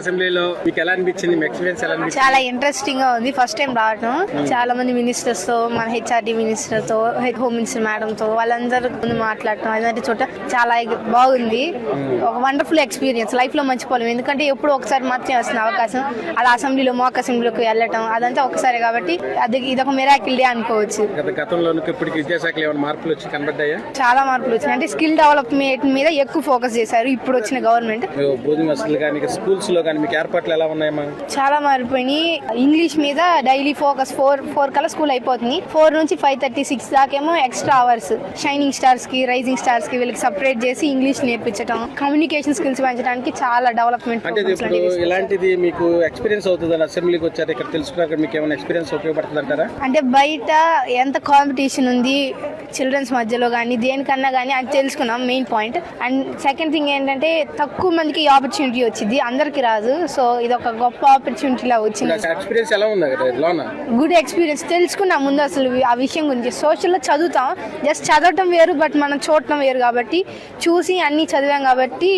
అసెంబ్లీలో మీకు ఎలా అనిపించింది? మీ ఎక్స్పీరియన్స్ ఎలా అనిపించింది? చాలా ఇంట్రెస్టింగ్గా ఉంది. ఫస్ట్ టైం రావడం చాలా మంది మినిస్టర్స్తో మన హెచ్ఆర్డి మినిస్టర్తో హోమ్ మినిస్టర్ మేడం తో వాళ్ళందరూ ముందు మాట్లాడటం అలాంటి చోట చాలా బాగుంది. ఒక వండర్ఫుల్ ఎక్స్పీరియన్స్. లైఫ్లో మర్చిపోలేము ఎందుకంటే ఎప్పుడు ఒకసారి మాత్రమే వస్తుంది అవకాశం. అలా అసెంబ్లీలో మాక్ అసెంబ్లీలోకి వెళ్ళటం అదంతా ఒకసారి కాబట్టి అది ఇదొక మిరాకిల్ డే అనుకోవచ్చు. గత గతంలో ఇప్పటికి విద్యాశాఖలో ఏమైనా మార్పులు వచ్చి కనబడ్డాయా? చాలా మార్పులు వచ్చినాయి. అంటే స్కిల్ డెవలప్మెంట్ మీద ఎక్కువ ఫోకస్ చేశారు. ఇప్పుడు వచ్చిన గవర్నమెంట్. మీరు భోజన వసతులు కానీ స్కూల్స్లో కానీ మీకు ఏర్పాట్లు ఎలా ఉన్నాయమ్మా? చాలా మారిపోయినాయి. ఇంగ్లీష్ మీద డైలీ ఫోకస్ ఫోర్ ఫోర్ కల్లా స్కూల్ అయిపోతుంది. ఫోర్ నుంచి ఫైవ్ థర్టీ సిక్స్ దాకేమో ఎక్స్ట్రా అవర్స్. షైనింగ్ స్టార్స్కి రైజింగ్ స్టార్స్కి వీళ్ళకి సపరేట్ చేసి ఇంగ్లీష్ నేర్పించడం కమ్యూనికేషన్ స్కిల్స్ పెంచడానికి చాలా డెవలప్మెంట్ అంటే ఇది ఇప్పుడు ఇలాంటిది మీకు ఎక్స్పీరియన్స్ అవుతుందని అసెంబ్లీకి వచ్చారు ఇక్కడ తెలుసుకున్నాక మీకు ఏమైనా ఎక్స్పీరియన్స్ ఉపయోగపడుతుంది అంటారా అంటే బయట ఎంత కాంపిటీషన్ ఉంది చిల్డ్రన్స్ మధ్యలో కానీ దేనికన్నా కానీ అది తెలుసుకున్నాం main point and second thing ఏంటంటే తక్కువ మందికి ఆపర్చునిటీ వచ్చింది. అందరికి రాదు. సో ఇది ఒక గొప్ప ఆపర్చునిటీ లా వచ్చింది. ఎక్స్పీరియన్స్ ఎలా ఉంది గుడ్ ఎక్స్పీరియన్స్ తెలుసుకున్నాం ముందు అసలు ఆ విషయం గురించి. సోషల్లో చదువుతాం. జస్ట్ చదవటం వేరు బట్ మనం చూడటం వేరు కాబట్టి చూసి అన్నీ చదివాం కాబట్టి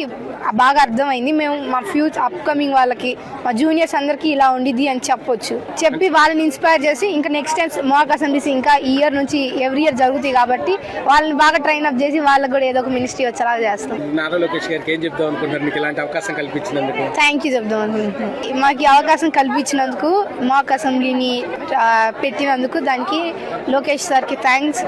బాగా అర్థమైంది. మేము మా ఫ్యూచర్ అప్కమింగ్ వాళ్ళకి మా జూనియర్స్ అందరికీ ఇలా ఉండిద్ది అని చెప్పొచ్చు. చెప్పి వాళ్ళని ఇన్స్పైర్ చేసి ఇంకా నెక్స్ట్ టైం మాక్ అసెంబ్లీస్ ఇంకా ఈ ఇయర్ నుంచి ఎవ్రీ ఇయర్ జరుగుతాయి కాబట్టి వాళ్ళని బాగా ట్రైన్ అప్ చేసి వాళ్ళకి కూడా ఏదో ఒక మినిస్ట్రీ వచ్చేలా చేస్తాం. నారా లోకేష్ గారికి ఏం చెప్దాం అనుకుంటున్నారు? మీకు ఇలాంటి అవకాశం కల్పించినందుకు. థ్యాంక్ యూ చెప్దాం అనుకుంటున్నాను మాకు ఈ అవకాశం కల్పించినందుకు మాక్ అసెంబ్లీని పెట్టినందుకు దానికి లోకేష్ సార్కి థ్యాంక్స్